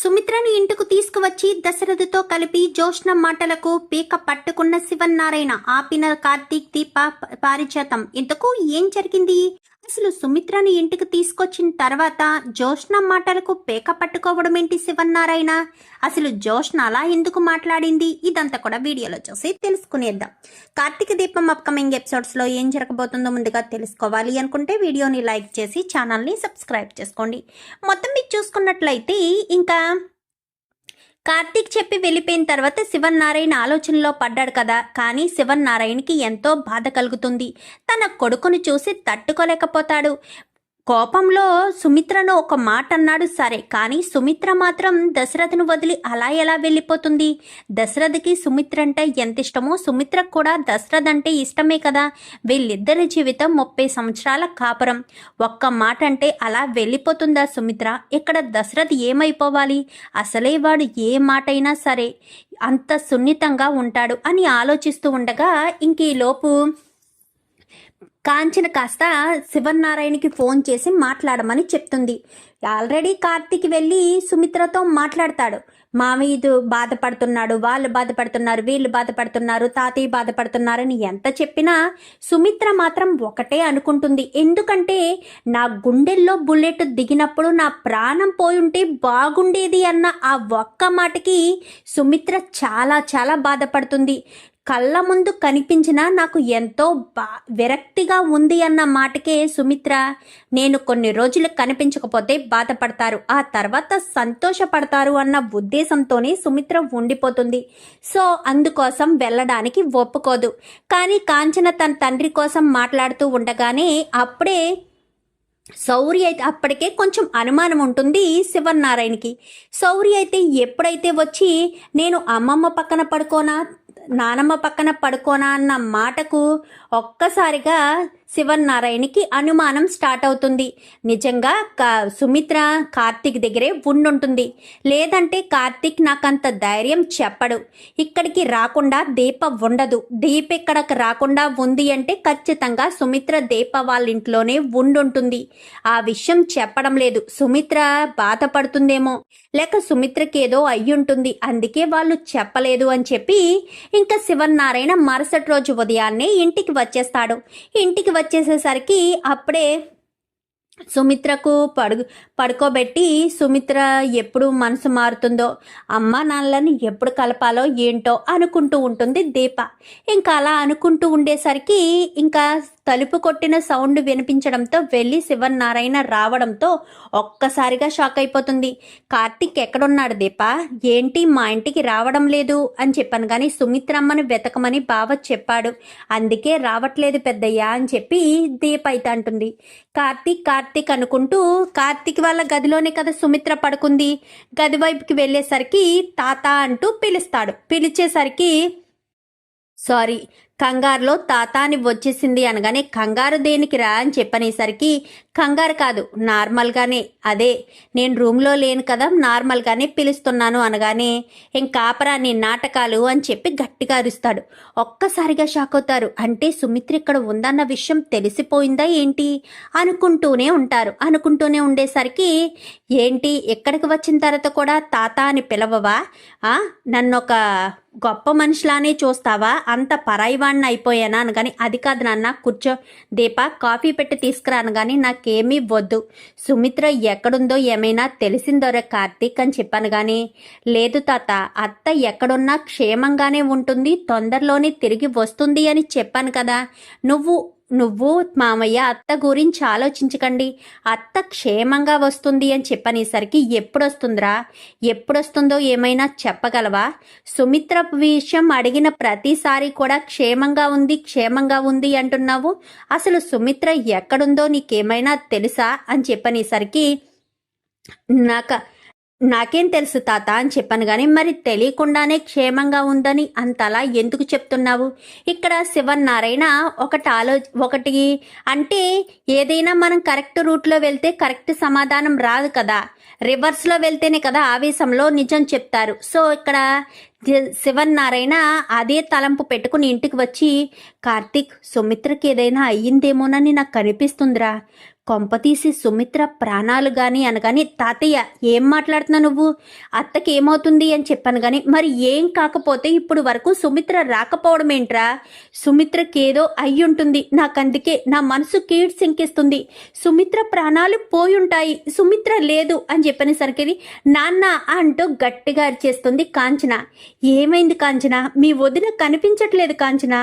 సుమిత్రని ఇంటికి తీసుకువచ్చి దశరథతో కలిపి జోష్ణ మాటలకు పీక పట్టుకున్న శివన్నారాయణ ఆపిన కార్తీక్ దీప పారిజాతం. ఇంతకు ఏం జరిగింది? అసలు సుమిత్రని ఇంటికి తీసుకొచ్చిన తర్వాత జోష్ణ మాటలకు పేక పట్టుకోవడం ఏంటి శివన్నారాయణ? అసలు జోష్ణ అలా ఎందుకు మాట్లాడింది? ఇదంతా కూడా వీడియోలో చూసి తెలుసుకునేద్దాం. కార్తీక దీపం అప్కమింగ్ ఎపిసోడ్స్లో ఏం జరగబోతుందో ముందుగా తెలుసుకోవాలి అనుకుంటే వీడియోని లైక్ చేసి ఛానల్ని సబ్స్క్రైబ్ చేసుకోండి. మొత్తం మీకు చూసుకున్నట్లయితే ఇంకా కార్తీక్ చెప్పి వెళ్ళిపోయిన తర్వాత శివన్నారాయణ ఆలోచనలో పడ్డాడు కదా. కానీ శివన్నారాయణకి ఎంతో బాధ కలుగుతుంది. తన కొడుకును చూసి తట్టుకోలేకపోతాడు. కోపంలో సుమిత్రను ఒక మాట అన్నాడు సరే. కానీ సుమిత్ర మాత్రం దశరథను వదిలి అలా ఎలా వెళ్ళిపోతుంది? దశరథకి సుమిత్ర అంటే ఎంత ఇష్టమో సుమిత్రకు కూడా దశరథ్ అంటే ఇష్టమే కదా. వీళ్ళిద్దరి జీవితం ముప్పై సంవత్సరాల కాపురం. ఒక్క మాట అంటే అలా వెళ్ళిపోతుందా సుమిత్ర? ఇక్కడ దశరథ్ ఏమైపోవాలి? అసలే వాడు ఏ మాటైనా సరే అంత సున్నితంగా ఉంటాడు అని ఆలోచిస్తూ ఉండగా ఇంక ఈలోపు లోపు కాంచన కాస్త శివన్నారాయణకి ఫోన్ చేసి మాట్లాడమని చెప్తుంది. ఆల్రెడీ కార్తీక్ వెళ్ళి సుమిత్రతో మాట్లాడతాడు. మామయ్యదు బాధపడుతున్నాడు వాళ్ళు బాధపడుతున్నారు వీళ్ళు బాధపడుతున్నారు తాతయ్య బాధపడుతున్నారని ఎంత చెప్పినా సుమిత్ర మాత్రం ఒకటే అనుకుంటుంది. ఎందుకంటే నా గుండెల్లో బుల్లెట్ దిగినప్పుడు నా ప్రాణం పోయుంటే బాగుండేది అన్న ఆ ఒక్క మాటకి సుమిత్ర చాలా చాలా బాధపడుతుంది. కళ్ళ ముందు కనిపించినా నాకు ఎంతో బా విరక్తిగా ఉంది అన్న మాటకే సుమిత్ర నేను కొన్ని రోజులు కనిపించకపోతే బాధపడతారు. ఆ తర్వాత సంతోషపడతారు అన్న ఉద్దేశంతోనే సుమిత్ర ఉండిపోతుంది. సో అందుకోసం వెళ్ళడానికి ఒప్పుకోదు. కానీ కాంచన తన తండ్రి కోసం మాట్లాడుతూ ఉండగానే అప్పుడే సౌరి అయితే అప్పటికే కొంచెం అనుమానం ఉంటుంది శివన్నారాయణకి. సౌరి అయితే ఎప్పుడైతే వచ్చి నేను అమ్మమ్మ పక్కన పడుకోనా? నానమ్మ పక్కన పడుకోనా అన్న మాటకు ఒక్కసారిగా శివన్నారాయణకి అనుమానం స్టార్ట్ అవుతుంది. నిజంగా కా- సుమిత్ర కార్తీక్ దగ్గరే ఉండుంటుంది. లేదంటే కార్తిక్ నాకంత ధైర్యం చెప్పడు. ఇక్కడికి రాకుండా దీప ఉండదు. దీప ఇక్కడికి రాకుండా ఉంది అంటే ఖచ్చితంగా సుమిత్ర దీప వాళ్ళ ఇంట్లోనే ఉండుంటుంది. ఆ విషయం చెప్పడం లేదు. సుమిత్ర బాధపడుతుందేమో. లేక సుమిత్రకి ఏదో అయ్యుంటుంది. అందుకే వాళ్ళు చెప్పలేదు అని చెప్పి ఇంకా శివన్నారాయణ మరుసటి రోజు ఉదయాన్నే ఇంటికి వచ్చేస్తాడు. ఇంటికి వచ్చేసేసరికి అప్పుడే సుమిత్రకు పడు పడుకోబెట్టి సుమిత్ర ఎప్పుడు మనసు మారుతుందో అమ్మ నాన్నలను ఎప్పుడు కలపాలో ఏంటో అనుకుంటూ ఉంటుంది దీప. ఇంకా అలా అనుకుంటూ ఉండేసరికి ఇంకా తలుపు కొట్టిన సౌండ్ వినిపించడంతో వెళ్ళి శివనారాయణ రావడంతో ఒక్కసారిగా షాక్ అయిపోతుంది. కార్తీక్ ఎక్కడున్నాడు దీప? ఏంటి మా ఇంటికి రావడం లేదు? అని చెప్పాను కానీ సుమిత్రమ్మని వెతకమని బావ చెప్పాడు. అందుకే రావట్లేదు పెద్దయ్య అని చెప్పి దీప అయితే అంటుంది. కార్తీక్ కార్తీక్ అనుకుంటూ కార్తీక్ వాళ్ళ గదిలోనే కదా సుమిత్ర పడుకుంది. గది వైపుకి వెళ్ళేసరికి తాత అంటూ పిలుస్తాడు. పిలిచేసరికి సారీ కంగారులో తాతాని వచ్చేసింది అనగానే కంగారు దేనికి రా అని చెప్పనేసరికి కంగారు కాదు నార్మల్గానే. అదే నేను రూమ్లో లేను కదా నార్మల్గానే పిలుస్తున్నాను అనగానే ఇంకాపరా నీ నాటకాలు అని చెప్పి గట్టిగా అరుస్తాడు. ఒక్కసారిగా షాక్ అవుతారు. అంటే సుమిత్ర ఇక్కడ ఉందన్న విషయం తెలిసిపోయిందా ఏంటి? అనుకుంటూనే ఉంటారు. అనుకుంటూనే ఉండేసరికి ఏంటి ఎక్కడికి వచ్చిన తర్వాత కూడా తాత అని పిలవవా? నన్ను ఒక గొప్ప మనిషిలానే చూస్తావా? అంత పరాయివాణ్ణి అయిపోయానా అనగాని అది కాదు నాన్న కూర్చో. దీప కాఫీ పెట్టి తీసుకురాను కానీ నాకేమీ వద్దు. సుమిత్ర ఎక్కడుందో ఏమైనా తెలిసిందోరే కార్తీక్ అని చెప్పాను కానీ లేదు తాత అత్త ఎక్కడున్నా క్షేమంగానే ఉంటుంది తొందరలోనే తిరిగి వస్తుంది అని చెప్పాను కదా. నువ్వు నువ్వు మామయ్య అత్త గురించి ఆలోచించకండి. అత్త క్షేమంగా వస్తుంది అని చెప్పనేసరికి ఎప్పుడొస్తుందిరా? ఎప్పుడొస్తుందో ఏమైనా చెప్పగలవా? సుమిత్ర విషయం అడిగిన ప్రతిసారి కూడా క్షేమంగా ఉంది క్షేమంగా ఉంది అంటున్నావు. అసలు సుమిత్ర ఎక్కడుందో నీకేమైనా తెలుసా? అని చెప్పనేసరికి నాక నాకేం తెలుసు తాత అని చెప్పాను కానీ మరి తెలియకుండానే క్షేమంగా ఉందని అంతలా ఎందుకు చెప్తున్నావు? ఇక్కడ శివన్నారాయణ ఒకటి ఆలో ఒకటి అంటే ఏదైనా మనం కరెక్ట్ రూట్లో వెళ్తే కరెక్ట్ సమాధానం రాదు కదా. రివర్స్లో వెళ్తేనే కదా ఆవేశంలో నిజం చెప్తారు. సో ఇక్కడ శివన్నారాయణ అదే తలంపు పెట్టుకుని ఇంటికి వచ్చి కార్తీక్ సుమిత్రకి ఏదైనా అయ్యిందేమోనని నాకు కనిపిస్తుందిరా. కొంపతీసి సుమిత్ర ప్రాణాలు గాని అనగాని తాతయ్య ఏం మాట్లాడుతున్నావు నువ్వు? అత్తకి ఏమవుతుంది అని చెప్పాను గాని మరి ఏం కాకపోతే ఇప్పుడు వరకు సుమిత్ర రాకపోవడం ఏంట్రా? సుమిత్రకి ఏదో అయి ఉంటుంది నాకందుకే నా మనసు కీడ్ సింకిస్తుంది సుమిత్ర ప్రాణాలు పోయి ఉంటాయి సుమిత్ర లేదు అని చెప్పనేసరికి నాన్న అంటూ గట్టిగా అరిచేస్తుంది కాంచన. ఏమైంది కాంచన? మీ వదిన కనిపించట్లేదు కాంచన.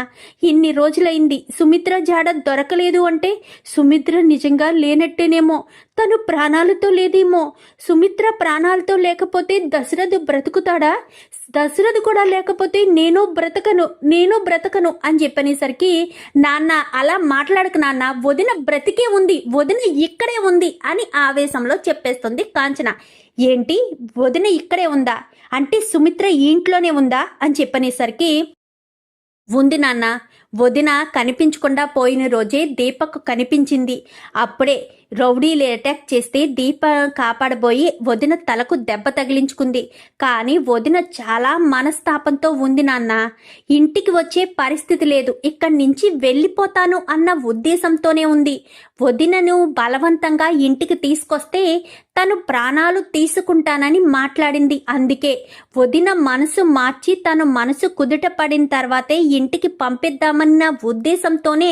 ఇన్ని రోజులైంది. సుమిత్ర జాడ దొరకలేదు అంటే సుమిత్ర నిజంగా లేనట్టేనేమో. తను ప్రాణాలతో లేదేమో. సుమిత్ర ప్రాణాలతో లేకపోతే దశరథ్ బ్రతుకుతాడా? దశరథ్ కూడా లేకపోతే నేను బ్రతకను నేను బ్రతకను అని చెప్పనేసరికి నాన్న అలా మాట్లాడక నాన్న. వదిన బ్రతికే ఉంది. వదిన ఇక్కడే ఉంది అని ఆవేశంలో చెప్పేస్తుంది కాంచన. ఏంటి? వదిన ఇక్కడే ఉందా? అంటే సుమిత్ర ఇంట్లోనే ఉందా? అని చెప్పనేసరికి ఉంది నాన్న. వదిన కనిపించకుండా పోయిన రోజే దీపక్ కనిపించింది. అప్పుడే రౌడీలు అటాక్ చేస్తే దీప కాపాడబోయి వదిన తలకు దెబ్బ తగిలించుకుంది. కానీ వదిన చాలా మనస్తాపంతో ఉంది నాన్న. ఇంటికి వచ్చే పరిస్థితి లేదు. ఇక్కడి నుంచి వెళ్ళిపోతాను అన్న ఉద్దేశంతోనే ఉంది. వదినను బలవంతంగా ఇంటికి తీసుకొస్తే తను ప్రాణాలు తీసుకుంటానని మాట్లాడింది. అందుకే వదిన మనసు మార్చి తను మనసు కుదుట పడిన తర్వాతే ఇంటికి పంపిద్దామన్న ఉద్దేశంతోనే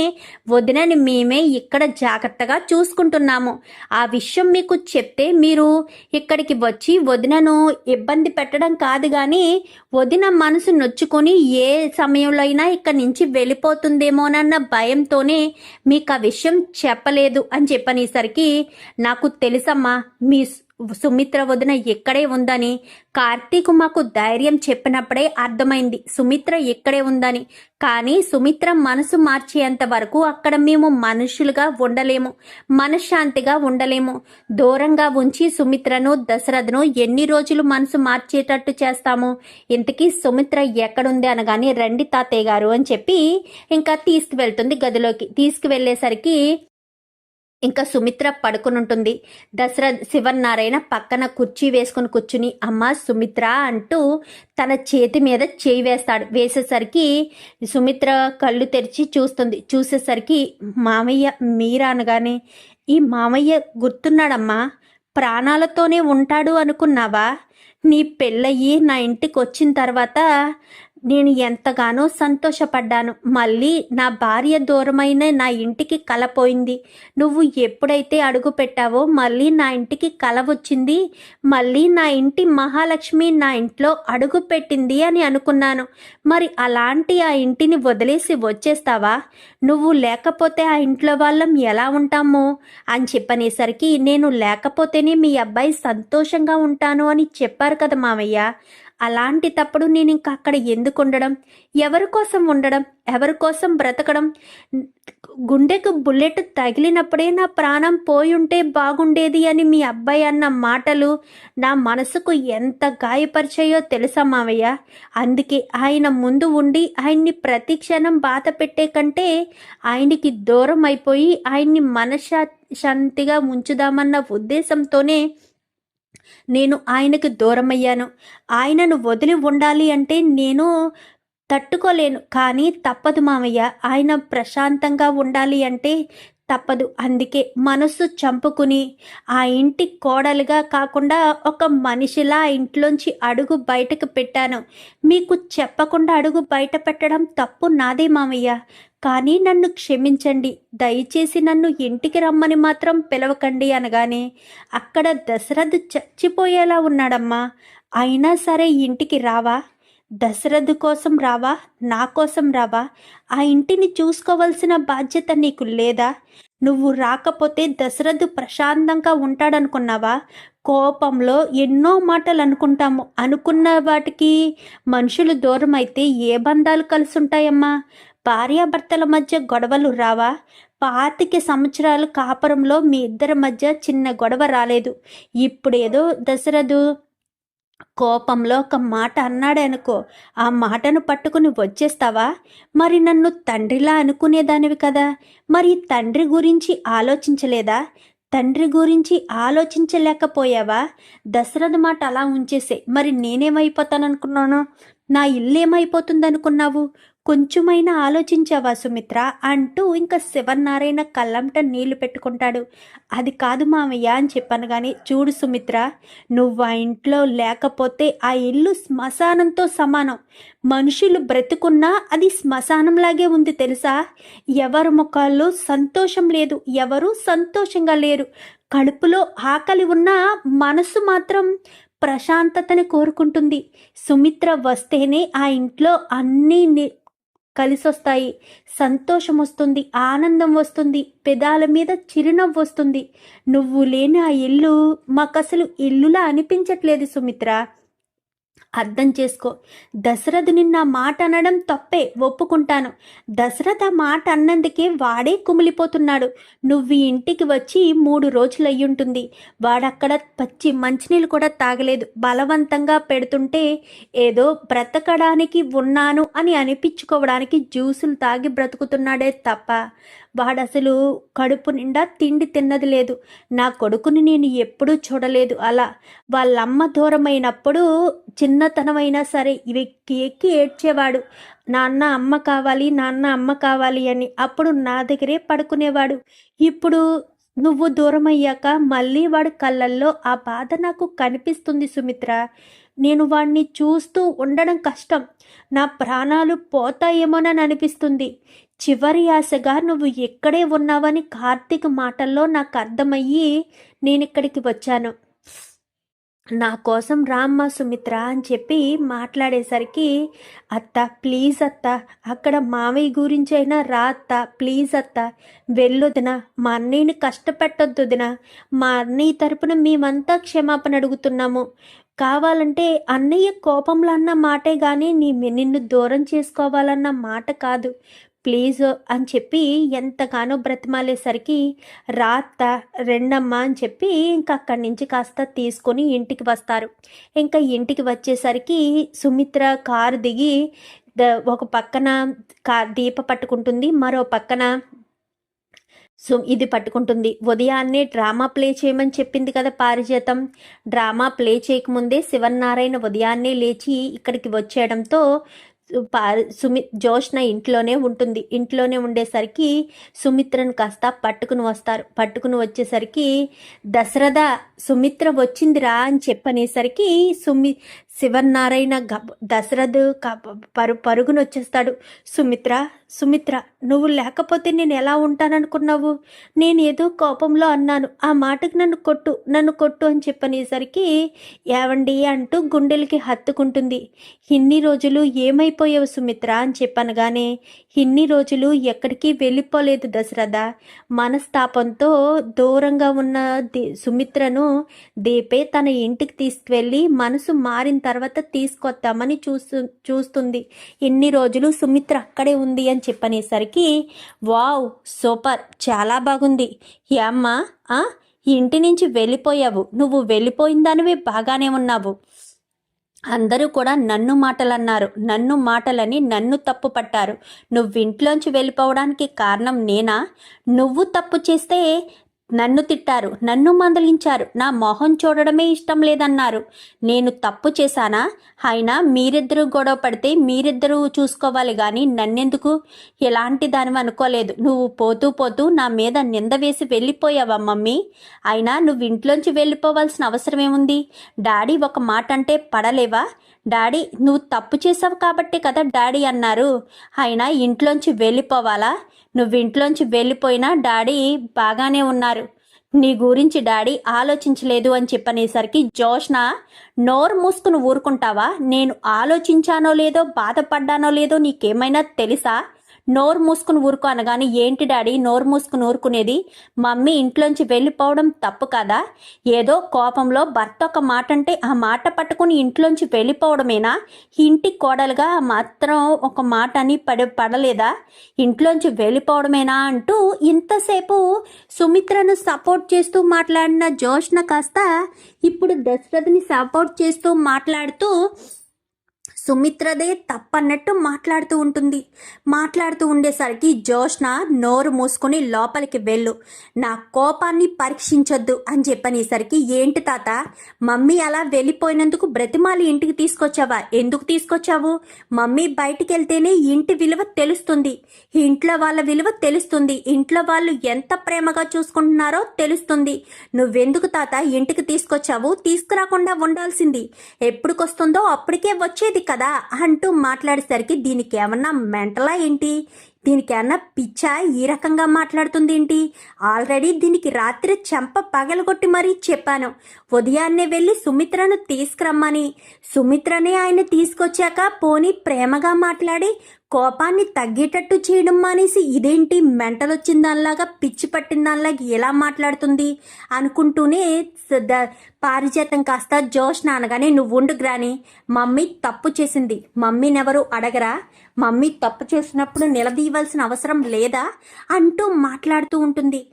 వదినని మేమే ఇక్కడ జాగ్రత్తగా చూసుకుంటున్నాం. చూసుకుంటున్నాము ఆ విషయం మీకు చెప్తే మీరు ఇక్కడికి వచ్చి వదినను ఇబ్బంది పెట్టడం కాదు కానీ వదిన మనసు నొచ్చుకొని ఏ సమయంలో అయినా ఇక్కడి నుంచి వెళ్ళిపోతుందేమోనన్న భయంతోనే మీకు ఆ విషయం చెప్పలేదు అని చెప్పనేసరికి నాకు తెలుసమ్మా మీ సుమిత్ర వదిన ఎక్కడే ఉందని కార్తీక్ మాకు ధైర్యం చెప్పినప్పుడే అర్థమైంది. సుమిత్ర ఎక్కడే ఉందని. కానీ సుమిత్ర మనసు మార్చేంత వరకు అక్కడ మేము మనుషులుగా ఉండలేము. మనశ్శాంతిగా ఉండలేము. దూరంగా ఉంచి సుమిత్రను దశరథను ఎన్ని రోజులు మనసు మార్చేటట్టు చేస్తాము? ఇంతకీ సుమిత్ర ఎక్కడుంది అనగానే రండి తాతయ్య గారు అని చెప్పి ఇంకా తీసుకువెళ్తుంది గదిలోకి. తీసుకువెళ్ళేసరికి ఇంకా సుమిత్ర పడుకునుంటుంది. ఉంటుంది దశరథ్ శివనారాయణ పక్కన కుర్చీ వేసుకుని కూర్చుని అమ్మ సుమిత్ర అంటూ తన చేతి మీద చేయి వేస్తాడు. వేసేసరికి సుమిత్ర కళ్ళు తెరిచి చూస్తుంది. చూసేసరికి మామయ్య మీరా అనగానే ఈ మామయ్య గుర్తున్నాడమ్మా ప్రాణాలతోనే ఉంటాడు అనుకున్నావా? నీ పెళ్ళయ్యి నా ఇంటికి వచ్చిన తర్వాత నేను ఎంతగానో సంతోషపడ్డాను. మళ్ళీ నా భార్య దూరమైన నా ఇంటికి కల పోయింది. నువ్వు ఎప్పుడైతే అడుగు పెట్టావో మళ్ళీ నా ఇంటికి కల వచ్చింది. మళ్ళీ నా ఇంటి మహాలక్ష్మి నా ఇంట్లో అడుగు పెట్టింది అని అనుకున్నాను. మరి అలాంటి ఆ ఇంటిని వదిలేసి వచ్చేస్తావా? నువ్వు లేకపోతే ఆ ఇంట్లో వాళ్ళం ఎలా ఉంటాము? అని చెప్పనేసరికి నేను లేకపోతేనే మీ అబ్బాయి సంతోషంగా ఉంటాను అని చెప్పారు కదా మామయ్య. అలాంటి తప్పుడు నేను ఇంక అక్కడ ఎందుకు ఉండడం? ఎవరి కోసం ఉండడం? ఎవరి కోసం బ్రతకడం? గుండెకు బుల్లెట్ తగిలినప్పుడే నా ప్రాణం పోయి ఉంటే బాగుండేది అని మీ అబ్బాయి అన్న మాటలు నా మనసుకు ఎంత గాయపరిచాయో తెలుసా మావయ్య? అందుకే ఆయన ముందు ఉండి ఆయన్ని ప్రతి క్షణం బాధ పెట్టే కంటే ఆయనకి దూరం అయిపోయి ఆయన్ని మనశా శాంతిగా ఉంచుదామన్న ఉద్దేశంతోనే నేను ఆయనకు దూరమయ్యాను. ఆయనను వదిలి ఉండాలి అంటే నేను తట్టుకోలేను. కానీ తప్పదు మామయ్య. ఆయన ప్రశాంతంగా ఉండాలి అంటే తప్పదు. అందుకే మనస్సు చంపుకుని ఆ ఇంటి కోడలుగా కాకుండా ఒక మనిషిలా ఆ ఇంట్లోంచి అడుగు బయటకు పెట్టాను. మీకు చెప్పకుండా అడుగు బయట పెట్టడం తప్పు నాదే మామయ్య. కానీ నన్ను క్షమించండి. దయచేసి నన్ను ఇంటికి రమ్మని మాత్రం పిలవకండి అనగానే అక్కడ దశరథ్ చచ్చిపోయేలా ఉన్నాడమ్మా. అయినా సరే ఇంటికి రావా? దశరథ్ కోసం రావా? నా కోసం రావా? ఆ ఇంటిని చూసుకోవలసిన బాధ్యత నీకు లేదా? నువ్వు రాకపోతే దశరథ్ ప్రశాంతంగా ఉంటాడనుకున్నావా? కోపంలో ఎన్నో మాటలు అనుకుంటాము అనుకున్న వాటికి మనుషులు దూరం అయితే ఏ బంధాలు కలిసి ఉంటాయమ్మా భార్యాభర్తల మధ్య గొడవలు రావా? పాతిక సంవత్సరాలు కాపురంలో మీ ఇద్దరి మధ్య చిన్న గొడవ రాలేదు. ఇప్పుడేదో దశరథు కోపంలో ఒక మాట అన్నాడనుకో ఆ మాటను పట్టుకుని వచ్చేస్తావా? మరి నన్ను తండ్రిలా అనుకునేదానివి కదా. మరి తండ్రి గురించి ఆలోచించలేదా? తండ్రి గురించి ఆలోచించలేకపోయావా? దశరథ మాట అలా ఉంచేసే మరి నేనేమైపోతాననుకున్నాను? నా ఇల్లు ఏమైపోతుంది అనుకున్నావు కొంచెమైనా ఆలోచించావా సుమిత్ర? అంటూ ఇంకా శివనారాయణ కళ్ళంట నీళ్ళు పెట్టుకుంటాడు. అది కాదు మామయ్య అని చెప్పాను కానీ చూడు సుమిత్ర నువ్వు ఆ ఇంట్లో లేకపోతే ఆ ఇల్లు శ్మశానంతో సమానం. మనుషులు బ్రతుకున్నా అది శ్మశానంలాగే ఉంది తెలుసా? ఎవరి ముఖాల్లో సంతోషం లేదు ఎవరు సంతోషంగా లేరు. కడుపులో ఆకలి ఉన్నా మనసు మాత్రం ప్రశాంతతని కోరుకుంటుంది. సుమిత్ర వస్తేనే ఆ ఇంట్లో అన్నీ ని- కలిసొస్తాయి. సంతోషం వస్తుంది ఆనందం వస్తుంది పెదాల మీద చిరునవ్వు వస్తుంది నువ్వు లేని ఆ ఇల్లు మాకు అసలు ఇల్లులా అనిపించట్లేదు సుమిత్ర. అర్థం చేసుకో. దశరథు నిన్న మాట అనడం తప్పే ఒప్పుకుంటాను. దశరథ మాట అన్నందుకే వాడే కుమిలిపోతున్నాడు. నువ్వు ఈ ఇంటికి వచ్చి మూడు రోజులు అయ్యుంటుంది వాడక్కడ పచ్చి మంచినీళ్ళు కూడా తాగలేదు. బలవంతంగా పెడుతుంటే ఏదో బ్రతకడానికి ఉన్నాను అని అనిపించుకోవడానికి జ్యూసులు తాగి బ్రతుకుతున్నాడే తప్ప. వాడసలు కడుపు నిండా తిండి తిన్నది లేదు. నా కొడుకుని నేను ఎప్పుడూ చూడలేదు అలా. వాళ్ళమ్మ దూరమైనప్పుడు చిన్నతనమైనా సరే ఎక్కి ఎక్కి ఏడ్చేవాడు. నాన్న అమ్మ కావాలి నాన్న అమ్మ కావాలి అని అప్పుడు నా దగ్గరే పడుకునేవాడు. ఇప్పుడు నువ్వు దూరం అయ్యాక మళ్ళీ వాడు కళ్ళల్లో ఆ బాధ నాకు కనిపిస్తుంది సుమిత్ర. నేను వాడిని చూస్తూ ఉండడం కష్టం. నా ప్రాణాలు పోతాయేమోనని అనిపిస్తుంది. చివరి ఆశగా నువ్వు ఎక్కడే ఉన్నావని కార్తీక్ మాటల్లో నాకు అర్థమయ్యి నేను ఇక్కడికి వచ్చాను. నా కోసం రామ్మ సుమిత్ర అని చెప్పి మాట్లాడేసరికి అత్త ప్లీజ్ అత్త అక్కడ మావయ్య గురించైనా రా అత్త ప్లీజ్ అత్త వెళ్ళొదిన మా అన్నయ్యని కష్టపెట్టొద్దుదిన మా అన్నయ్య తరపున మేమంతా క్షమాపణ అడుగుతున్నాము. కావాలంటే అన్నయ్య కోపంలో అన్న మాటే కానీ నీ నిన్ను దూరం చేసుకోవాలన్న మాట కాదు. ప్లీజ్ అని చెప్పి ఎంతగానో బ్రతిమాలేసరికి రాత్త రెండమ్మ అని చెప్పి ఇంకా అక్కడి నుంచి కాస్త తీసుకొని ఇంటికి వస్తారు. ఇంకా ఇంటికి వచ్చేసరికి సుమిత్ర కారు దిగి ద- ఒక పక్కన కా దీప పట్టుకుంటుంది. మరో పక్కన సో ఇది పట్టుకుంటుంది. ఉదయాన్నే డ్రామా ప్లే చేయమని చెప్పింది కదా పారిజాతం. డ్రామా ప్లే చేయకముందే శివనారాయణ ఉదయాన్నే లేచి ఇక్కడికి వచ్చేయడంతో సుమి జోష్న ఇంట్లోనే ఉంటుంది. ఇంట్లోనే ఉండేసరికి సుమిత్రను కాస్త పట్టుకుని వస్తారు. పట్టుకుని వచ్చేసరికి దశరథ సుమిత్ర వచ్చిందిరా అని చెప్పనేసరికి సుమి శివనారాయణ గబ్ దశరథ్ క- పరు పరుగును వచ్చేస్తాడు సుమిత్ర సుమిత్ర నువ్వు లేకపోతే నేను ఎలా ఉంటాననుకున్నావు? నేను ఏదో కోపంలో అన్నాను. ఆ మాటకు నన్ను కొట్టు నన్ను కొట్టు అని చెప్పనేసరికి ఏవండి అంటూ గుండెలకి హత్తుకుంటుంది. ఇన్ని రోజులు ఏమైపోయావు సుమిత్ర అని చెప్పనగానే ఇన్ని రోజులు ఎక్కడికి వెళ్ళిపోలేదు దశరథ. మనస్తాపంతో దూరంగా ఉన్న సుమిత్రను దీపే తన ఇంటికి తీసుకువెళ్ళి మనసు మారిన తర్వాత తీసుకొస్తామని చూస్తు చూస్తుంది. ఎన్ని రోజులు సుమిత్ర అక్కడే ఉంది అని చెప్పనేసరికి వావ్ సూపర్ చాలా బాగుంది. ఏమ్మా ఇంటి నుంచి వెళ్ళిపోయావు. నువ్వు వెళ్ళిపోయిన దానివే బాగానే ఉన్నావు. అందరూ కూడా నన్ను మాటలన్నారు. నన్ను మాటలని నన్ను తప్పు పట్టారు. నువ్వు ఇంట్లోంచి వెళ్ళిపోవడానికి కారణం నేనా? నువ్వు తప్పు చేస్తే నన్ను తిట్టారు నన్ను మందలించారు నా మొహం చూడడమే ఇష్టం లేదన్నారు. నేను తప్పు చేశానా? అయినా మీరిద్దరూ గొడవ పడితే మీరిద్దరూ చూసుకోవాలి కానీ నన్నెందుకు? ఎలాంటి దానివి అనుకోలేదు. నువ్వు పోతూ పోతూ నా మీద నింద వేసి వెళ్ళిపోయావా మమ్మీ? అయినా నువ్వు ఇంట్లోంచి వెళ్ళిపోవాల్సిన అవసరం ఏముంది డాడీ ఒక మాట అంటే పడలేవా? డాడీ నువ్వు తప్పు చేసావు కాబట్టి కదా డాడీ అన్నారు. అయినా ఇంట్లోంచి వెళ్ళిపోవాలా? నువ్వు ఇంట్లోంచి వెళ్ళిపోయినా డాడీ బాగానే ఉన్నారు. నీ గురించి డాడీ ఆలోచించలేదు అని చెప్పనేసరికి జోష్న నోరు మూసుకుని ఊరుకుంటావా? నేను ఆలోచించానో లేదో బాధపడ్డానో లేదో నీకేమైనా తెలుసా? నోరు మూసుకుని ఊరుకో అనగానే ఏంటి డాడీ? నోరు మూసుకుని ఊరుకునేది? మమ్మీ ఇంట్లోంచి వెళ్ళిపోవడం తప్పు కదా? ఏదో కోపంలో భర్త ఒక మాట అంటే ఆ మాట పట్టుకుని ఇంట్లోంచి వెళ్ళిపోవడమేనా? ఇంటి కోడలుగా మాత్రం ఒక మాట అని పడ పడలేదా? ఇంట్లోంచి వెళ్ళిపోవడమేనా? అంటూ ఇంతసేపు సుమిత్రను సపోర్ట్ చేస్తూ మాట్లాడిన జోష్న కాస్త ఇప్పుడు దశరథని సపోర్ట్ చేస్తూ మాట్లాడుతూ సుమిత్రదే తప్పన్నట్టు మాట్లాడుతూ ఉంటుంది. మాట్లాడుతూ ఉండేసరికి జోష్న నోరు మూసుకొని లోపలికి వెళ్ళు. నా కోపాన్ని పరీక్షించొద్దు అని చెప్పనేసరికి ఏంటి తాత మమ్మీ అలా వెళ్ళిపోయినందుకు బ్రతిమాలి ఇంటికి తీసుకొచ్చావా? ఎందుకు తీసుకొచ్చావు? మమ్మీ బయటికి వెళ్తేనే ఇంటి విలువ తెలుస్తుంది. ఇంట్లో వాళ్ళ విలువ తెలుస్తుంది. ఇంట్లో వాళ్ళు ఎంత ప్రేమగా చూసుకుంటున్నారో తెలుస్తుంది. నువ్వెందుకు తాత ఇంటికి తీసుకొచ్చావు? తీసుకురాకుండా ఉండాల్సింది. ఎప్పుడుకొస్తుందో అప్పటికే వచ్చేది కదా. కదా అంటూ మాట్లాడేసరికి దీనికి ఏమన్నా మెంటలా ఏంటి? దీనికి ఏమన్నా పిచ్చా? ఈ రకంగా మాట్లాడుతుంది ఏంటి ఆల్రెడీ దీనికి రాత్రి చెంప పగలగొట్టి మరీ చెప్పాను. ఉదయాన్నే వెళ్ళి సుమిత్రను తీసుకురమ్మని. సుమిత్రనే ఆయన తీసుకొచ్చాక పోని ప్రేమగా మాట్లాడి కోపాన్ని తగ్గేటట్టు చేయడం మానేసి ఇదేంటి మెంటలొచ్చిన దానిలాగా పిచ్చి పట్టిన దానిలాగా ఎలా మాట్లాడుతుంది అనుకుంటూనే స- ద- పారిజాతం కాస్త జోష్ అనగానే నువ్వు ఉండు గ్రాని మమ్మీ తప్పు చేసింది. మమ్మీనెవరు అడగరా? మమ్మీ తప్పు చేసినప్పుడు నిలదీయవలసిన అవసరం లేదా? అంటూ మాట్లాడుతూ ఉంటుంది.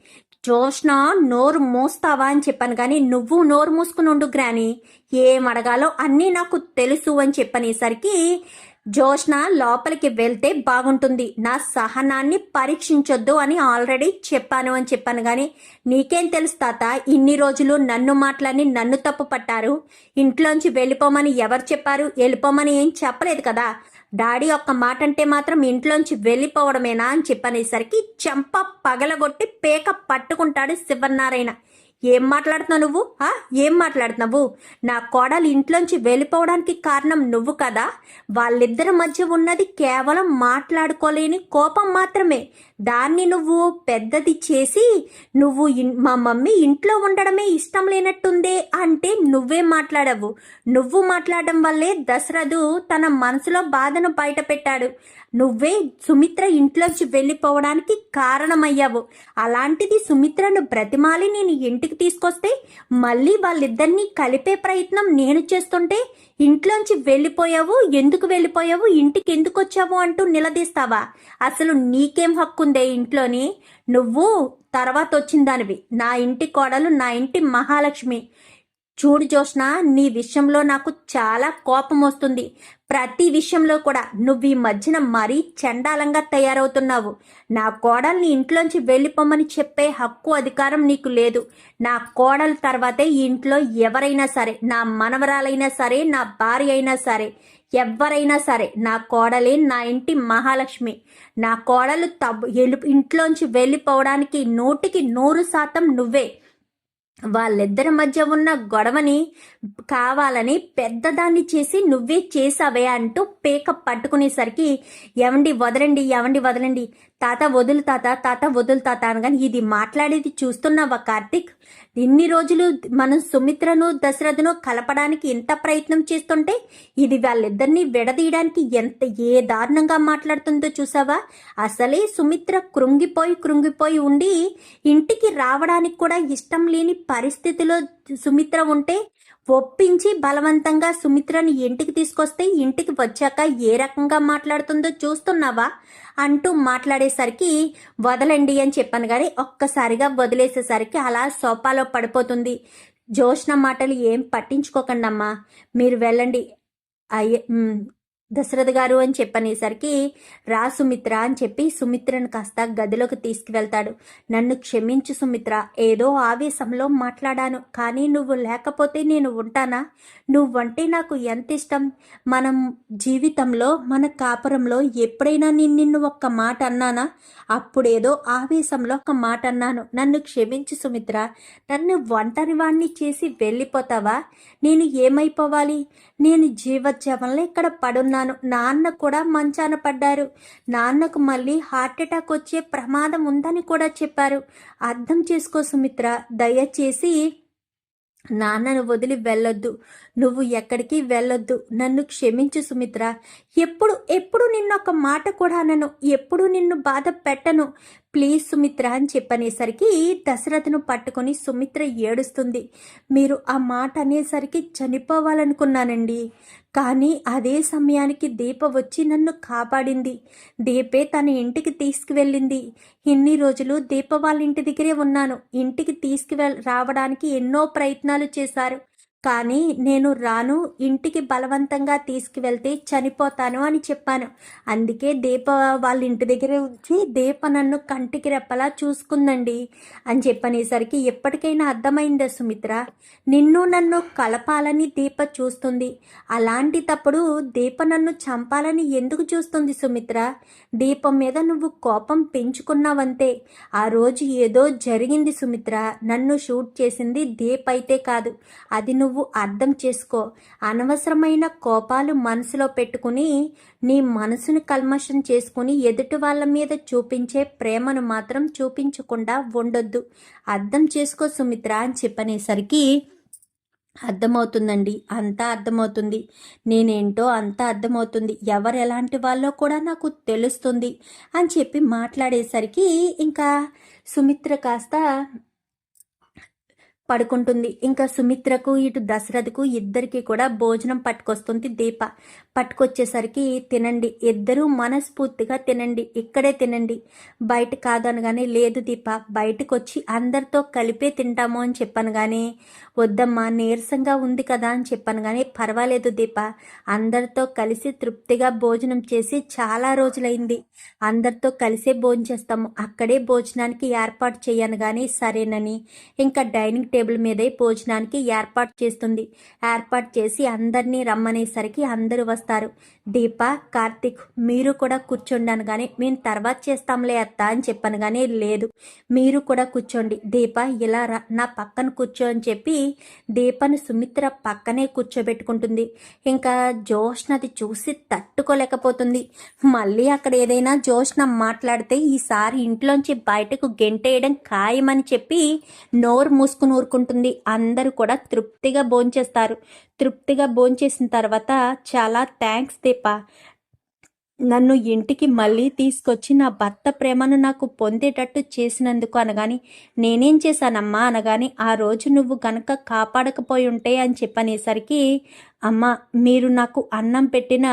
జోష్న నోరు మూస్తావా అని చెప్పాను కానీ నువ్వు నోరు మూసుకుని ఉండు గ్రాని. ఏం అడగాలో అన్నీ నాకు తెలుసు అని చెప్పనేసరికి జోష్న లోపలికి వెళ్తే బాగుంటుంది. నా సహనాన్ని పరీక్షించొద్దు అని ఆల్రెడీ చెప్పాను అని చెప్పాను కానీ నీకేం తెలుసు తాత? ఇన్ని రోజులు నన్ను మాట్లాడి నన్ను తప్పు పట్టారు. ఇంట్లోంచి వెళ్ళిపోమని ఎవరు చెప్పారు? వెళ్ళిపోమని ఏం చెప్పలేదు కదా? డాడీ ఒక్క మాట అంటే మాత్రం ఇంట్లోంచి వెళ్ళిపోవడమేనా అని చెప్పనేసరికి చెంప పగలగొట్టి పేక పట్టుకుంటాడు శివనారాయణ ఏం మాట్లాడుతున్నావు నువ్వు? ఆ? ఏం మాట్లాడుతున్నావు? నా కోడలు ఇంట్లోంచి వెళ్ళిపోవడానికి కారణం నువ్వు కదా? వాళ్ళిద్దరి మధ్య ఉన్నది కేవలం మాట్లాడుకోలేని కోపం మాత్రమే. దాన్ని నువ్వు పెద్దది చేసి నువ్వు మా మమ్మీ ఇంట్లో ఉండడమే ఇష్టం లేనట్టుందే అంటే నువ్వే మాట్లాడవు. నువ్వు మాట్లాడడం వల్లే దశరథు తన మనసులో బాధను బయట పెట్టాడు నువ్వే సుమిత్ర ఇంట్లోంచి వెళ్ళిపోవడానికి కారణమయ్యావు. అలాంటిది సుమిత్రను బ్రతిమాలి నేను ఇంటికి తీసుకొస్తే మళ్ళీ వాళ్ళిద్దరినీ కలిపే ప్రయత్నం నేను చేస్తుంటే ఇంట్లోంచి వెళ్ళిపోయావు ఎందుకు వెళ్ళిపోయావు ఇంటికి ఎందుకు వచ్చావు అంటూ నిలదీస్తావా? అసలు నీకేం హక్కు ఉందే ఇంట్లోని? నువ్వు తర్వాత వచ్చిన దానివి. నా ఇంటి కోడలు నా ఇంటి మహాలక్ష్మి. చూడు జోష్న నీ విషయంలో నాకు చాలా కోపం వస్తుంది ప్రతి విషయంలో కూడా నువ్వు ఈ మధ్యన మరీ చండాలంగా తయారవుతున్నావు. నా కోడల్ని ఇంట్లోంచి వెళ్ళిపోమని చెప్పే హక్కు అధికారం నీకు లేదు. నా కోడల తర్వాతే ఈ ఇంట్లో ఎవరైనా సరే నా మనవరాలైనా సరే నా భార్య అయినా సరే ఎవరైనా సరే నా కోడలే నా ఇంటి మహాలక్ష్మి. నా కోడలు తబ్బు ఎలు- ఇంట్లోంచి వెళ్ళిపోవడానికి నూటికి నూరు శాతం నువ్వే. వాళ్ళిద్దరి మధ్య ఉన్న గొడవని కావాలని పెద్దదాన్ని చేసి నువ్వే చేసావే అంటూ పేక పట్టుకునేసరికి ఎవండి వదలండి ఎవండి వదలండి తాత వదులు తాత తాత వదులు తాత అనగాని ఇది మాట్లాడేది చూస్తున్నావా కార్తిక్? ఇన్ని రోజులు మనం సుమిత్రను దశరథను కలపడానికి ఎంత ప్రయత్నం చేస్తుంటే ఇది వాళ్ళిద్దరినీ విడదీయడానికి ఎంత ఏ దారుణంగా మాట్లాడుతుందో చూసావా? అసలే సుమిత్ర కృంగిపోయి కృంగిపోయి ఉండి ఇంటికి రావడానికి కూడా ఇష్టం లేని పరిస్థితిలో సుమిత్ర ఉంటే ఒప్పించి బలవంతంగా సుమిత్రని ఇంటికి తీసుకొస్తే ఇంటికి వచ్చాక ఏ రకంగా మాట్లాడుతుందో చూస్తున్నావా? అంటూ మాట్లాడేసరికి వదలండి అని చెప్పాను కానీ ఒక్కసారిగా వదిలేసేసరికి అలా సోఫాలో పడిపోతుంది. జోష్న మాటలు ఏం పట్టించుకోకండమ్మా. మీరు వెళ్ళండి. అయ్యే దశరథ గారు అని చెప్పనేసరికి రా సుమిత్ర అని చెప్పి సుమిత్రను కాస్త గదిలోకి తీసుకువెళ్తాడు. నన్ను క్షమించు సుమిత్ర ఏదో ఆవేశంలో మాట్లాడాను కానీ నువ్వు లేకపోతే నేను ఉంటానా? నువ్వంటే నాకు ఎంత ఇష్టం మనం జీవితంలో మన కాపురంలో ఎప్పుడైనా నేను నిన్ను ఒక్క మాట అన్నానా? అప్పుడేదో ఆవేశంలో ఒక మాట అన్నాను. నన్ను క్షమించు సుమిత్ర నన్ను ఒంటరి వాణ్ణి చేసి వెళ్ళిపోతావా? నేను ఏమైపోవాలి? నేను జీవోత్సవంలో ఇక్కడ పడున్నాను నాన్న కూడా మంచాన పడ్డారు. నాన్నకు మళ్ళీ హార్ట్ అటాక్ వచ్చే ప్రమాదం ఉందని కూడా చెప్పారు. అర్థం చేసుకో సుమిత్ర దయచేసి నాన్నను వదిలి వెళ్ళొద్దు. నువ్వు ఎక్కడికి వెళ్ళొద్దు. నన్ను క్షమించు సుమిత్ర. ఎప్పుడు ఎప్పుడు నిన్ను ఒక మాట కూడా అనను. ఎప్పుడు నిన్ను బాధ పెట్టను. ప్లీజ్ సుమిత్ర అని చెప్పనేసరికి దశరథను పట్టుకొని సుమిత్ర ఏడుస్తుంది. మీరు ఆ మాట అనేసరికి చనిపోవాలనుకున్నానండి. కానీ అదే సమయానికి దీప వచ్చి నన్ను కాపాడింది. దీపే తన ఇంటికి తీసుకువెళ్ళింది. ఇన్ని రోజులు దీప వాళ్ళ ఇంటి దగ్గరే ఉన్నాను. ఇంటికి తీసుకువెళ్ రావడానికి ఎన్నో ప్రయత్నాలు చేశారు. కానీ నేను రాను ఇంటికి బలవంతంగా తీసుకువెళ్తే చనిపోతాను అని చెప్పాను. అందుకే దీప వాళ్ళ ఇంటి దగ్గరే ఉంచి దీప నన్ను కంటికి రెప్పలా చూసుకుందండి అని చెప్పనేసరికి ఎప్పటికైనా అర్థమైందా సుమిత్ర? నిన్ను నన్ను కలపాలని దీప చూస్తుంది. అలాంటి తప్పుడు దీప నన్ను చంపాలని ఎందుకు చూస్తుంది సుమిత్ర? దీపం మీద నువ్వు కోపం పెంచుకున్నావంతే. ఆ రోజు ఏదో జరిగింది సుమిత్ర. నన్ను షూట్ చేసింది దీప్ అయితే కాదు. అది నువ్వు అర్థం చేసుకో. అనవసరమైన కోపాలు మనసులో పెట్టుకుని నీ మనసును కల్మషం చేసుకుని ఎదుటి వాళ్ళ మీద చూపించే ప్రేమను మాత్రం చూపించకుండా ఉండొద్దు. అర్థం చేసుకో సుమిత్ర అని చెప్పనేసరికి అర్థమవుతుందండి. అంతా అర్థమవుతుంది. నేనేంటో అంతా అర్థమవుతుంది. ఎవరు ఎలాంటి వాళ్ళో కూడా నాకు తెలుస్తుంది అని చెప్పి మాట్లాడేసరికి ఇంకా సుమిత్ర కాస్త పడుకుంటుంది. ఇంకా సుమిత్రకు ఇటు దశరథకు ఇద్దరికి కూడా భోజనం పట్టుకొస్తుంది దీప. పట్టుకొచ్చేసరికి తినండి. ఇద్దరూ మనస్ఫూర్తిగా తినండి. ఇక్కడే తినండి. బయట కాదనగానే లేదు దీప బయటకు వచ్చి అందరితో కలిపే తింటాము అని చెప్పాను కానీ వద్దమ్మా నీరసంగా ఉంది కదా అని చెప్పాను కానీ పర్వాలేదు దీప. అందరితో కలిసి తృప్తిగా భోజనం చేసి చాలా రోజులైంది. అందరితో కలిసే భోజనం చేస్తాము. అక్కడే భోజనానికి ఏర్పాటు చేయను కానీ సరేనని. ఇంకా డైనింగ్ టేబుల్ మీదే భోజనానికి ఏర్పాటు చేస్తుంది. ఏర్పాటు చేసి అందరినీ రమ్మనేసరికి అందరూ వస్తారు. దీప కార్తిక్ మీరు కూడా కూర్చోండి కానీ మేము తర్వాత చేస్తాంలే అత్త అని చెప్పాను కానీ లేదు. మీరు కూడా కూర్చోండి. దీప ఇలా రా నా పక్కన కూర్చో అని చెప్పి దీపను సుమిత్ర పక్కనే కూర్చోబెట్టుకుంటుంది. ఇంకా జోష్నది చూసి తట్టుకోలేకపోతుంది. మళ్ళీ అక్కడ ఏదైనా జోష్న మాట్లాడితే ఈసారి ఇంట్లోంచి బయటకు గెంటేయడం ఖాయమని చెప్పి నోరు మూసుకుని ఊరుకుంటుంది అందరూ కూడా తృప్తిగా భోంచేస్తారు. తృప్తిగా భోంచేసిన తర్వాత చాలా థ్యాంక్స్ దీప. నన్ను ఇంటికి మళ్ళీ తీసుకొచ్చి నా భర్త ప్రేమను నాకు పొందేటట్టు చేసినందుకు అనగాని నేనేం చేశానమ్మా అనగాని ఆ రోజు నువ్వు గనక కాపాడకపోయి ఉంటే అని చెప్పనేసరికి అమ్మ మీరు నాకు అన్నం పెట్టిన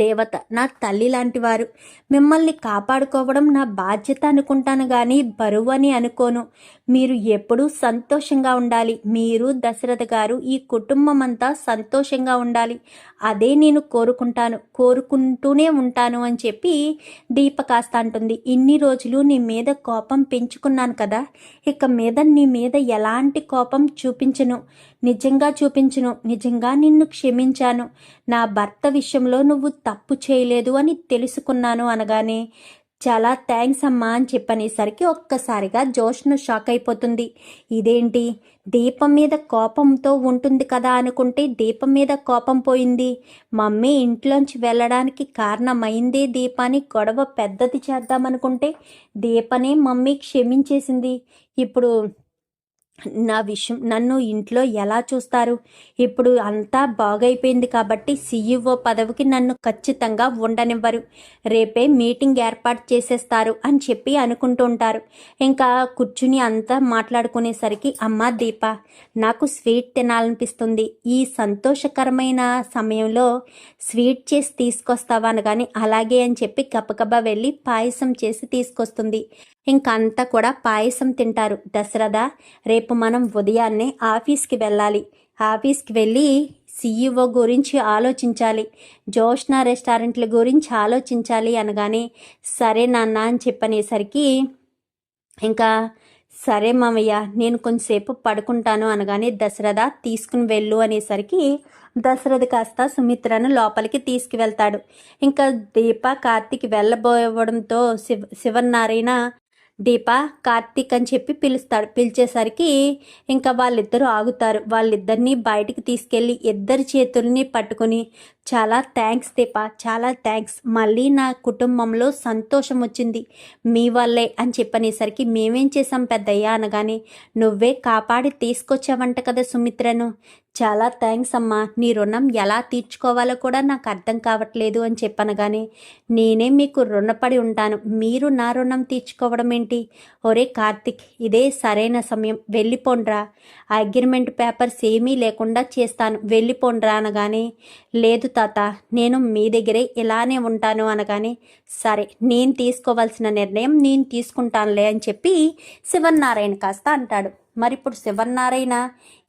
దేవత నా తల్లి లాంటి వారు మిమ్మల్ని కాపాడుకోవడం నా బాధ్యత అనుకుంటాను కానీ బరువు అని అనుకోను. మీరు ఎప్పుడూ సంతోషంగా ఉండాలి. మీరు దశరథ గారు ఈ కుటుంబం అంతా సంతోషంగా ఉండాలి. అదే నేను కోరుకుంటాను. కోరుకుంటూనే ఉంటాను అని చెప్పి దీప కాస్త అంటుంది. ఇన్ని రోజులు నీ మీద కోపం పెంచుకున్నాను కదా. ఇక మీద నీ మీద ఎలాంటి కోపం చూపించను. నిజంగా చూపించను నిజంగా నిన్ను క్షమించాను. నా భర్త విషయంలో నువ్వు తప్పు చేయలేదు అని తెలుసుకున్నాను అనగానే చాలా థ్యాంక్స్ అమ్మా అని చెప్పనేసరికి ఒక్కసారిగా జోష్ను షాక్ అయిపోతుంది. ఇదేంటి? దీపం మీద కోపంతో ఉంటుంది కదా అనుకుంటే దీపం మీద కోపం పోయింది. మమ్మీ ఇంట్లోంచి వెళ్ళడానికి కారణమైందే దీపాన్ని గొడవ పెద్దది చేద్దామనుకుంటే దీపనే మమ్మీ క్షమించేసింది. ఇప్పుడు నా విషయం నన్ను ఇంట్లో ఎలా చూస్తారు? ఇప్పుడు అంతా బాగైపోయింది కాబట్టి సీఈఓ పదవికి నన్ను ఖచ్చితంగా ఉండనివ్వరు. రేపే మీటింగ్ ఏర్పాటు చేసేస్తారు అని చెప్పి అనుకుంటూ ఉంటారు ఇంకా కూర్చుని అంతా మాట్లాడుకునేసరికి అమ్మ దీప నాకు స్వీట్ తినాలనిపిస్తుంది. ఈ సంతోషకరమైన సమయంలో స్వీట్ చేసి తీసుకొస్తావా అనగాని అలాగే అని చెప్పి గబగబా వెళ్ళి పాయసం చేసి తీసుకొస్తుంది. ఇంకంతా కూడా పాయసం తింటారు. దశరథ రేపు మనం ఉదయాన్నే ఆఫీస్కి వెళ్ళాలి. ఆఫీస్కి వెళ్ళి సీఈఓ గురించి ఆలోచించాలి. జోష్నా రెస్టారెంట్ల గురించి ఆలోచించాలి అనగానే సరే నాన్న అని చెప్పనేసరికి ఇంకా సరే మామయ్య నేను కొంచెంసేపు పడుకుంటాను అనగానే దశరథ తీసుకుని వెళ్ళు అనేసరికి దశరథ కాస్త సుమిత్రను లోపలికి తీసుకువెళ్తాడు. ఇంకా దీప కార్తీక్ వెళ్ళబోవడంతో శివ శివనారాయణ దీప కార్తీక్ అని చెప్పి పిలుస్తాడు. పిలిచేసరికి ఇంకా వాళ్ళిద్దరూ ఆగుతారు. వాళ్ళిద్దరిని బయటికి తీసుకెళ్ళి ఇద్దరి చేతుల్ని పట్టుకుని చాలా థ్యాంక్స్ దీప చాలా థ్యాంక్స్ మళ్ళీ నా కుటుంబంలో సంతోషం వచ్చింది. మీ వల్లే అని చెప్పనేసరికి మేమేం చేసాం పెద్దయ్యా? అనగానే నువ్వే కాపాడి తీసుకొచ్చావంట కదా సుమిత్రను. చాలా థ్యాంక్స్ అమ్మా. నీ రుణం ఎలా తీర్చుకోవాలో కూడా నాకు అర్థం కావట్లేదు అని చెప్పనగానే నేనే మీకు రుణపడి ఉంటాను. మీరు నా రుణం తీర్చుకోవడం ఏంటి? ఒరే కార్తిక్ ఇదే సరైన సమయం. వెళ్ళిపోండ్రా. అగ్రిమెంట్ పేపర్స్ ఏమీ లేకుండా చేస్తాను. వెళ్ళిపోండ్రా అనగానే లేదు తాత నేను మీ దగ్గరే ఇలానే ఉంటాను అనగానే సరే నేను తీసుకోవాల్సిన నిర్ణయం నేను తీసుకుంటానులే అని చెప్పి శివన్నారాయణ కాస్త అంటాడు. మరి ఇప్పుడు శివన్నారాయణ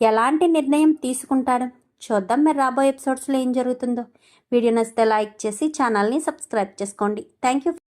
ఎలాంటి నిర్ణయం తీసుకుంటాడు? చూద్దాం మరి రాబోయే ఎపిసోడ్స్లో ఏం జరుగుతుందో. వీడియో నచ్చితే లైక్ చేసి ఛానల్ని సబ్స్క్రైబ్ చేసుకోండి. Thank you